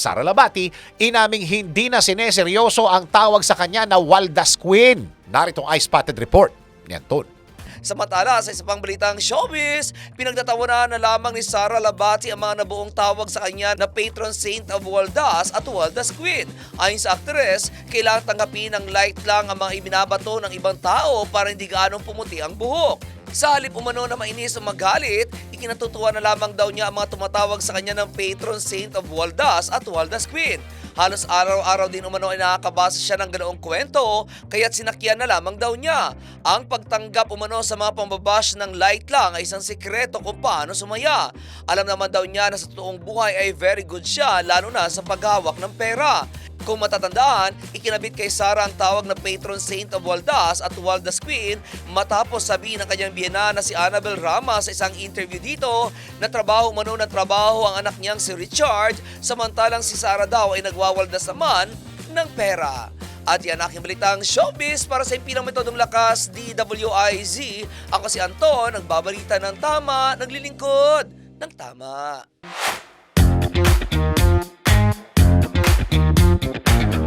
Sara Labati, inaming hindi na sineseryoso ang tawag sa kanya na Waldas Queen. Narito ang eye-spotted report. Yan, Ton. Samantala, sa isa pang balitang showbiz, pinagtatawanan na lamang ni Sara Labati ang mga nabuong tawag sa kanya na patron saint of Waldas at Waldas Queen. Ayon sa aktres, kailangan tanggapin ng light lang ang mga ibinabato ng ibang tao para hindi gaanong pumuti ang buhok. Sa halip umano na mainis o magalit, ikinatutuwa na lamang daw niya ang mga tumatawag sa kanya ng patron saint of Waldas at Waldas Queen. Halos araw-araw din umano ay nakakabasa siya ng ganoong kwento, kaya't sinakyan na lamang daw niya. Ang pagtanggap umano sa mga pambabash ng light lang ay isang sikreto kung paano sumaya. Alam naman daw niya na sa totoong buhay ay very good siya, lalo na sa paghawak ng pera. Kung matatandaan, ikinabit kay Sarah ang tawag na patron saint of Waldas at Waldas Queen matapos sabihin ng kanyang biyena na si Annabel Rama sa isang interview dito na trabaho umano na trabaho ang anak niyang si Richard samantalang si Sarah daw ay nagwawaldas naman ng pera. At yan aking balitang showbiz para sa impilang metodong lakas DWIZ. Ako si Anton, nagbabalita ng tama, naglilingkod ng tama.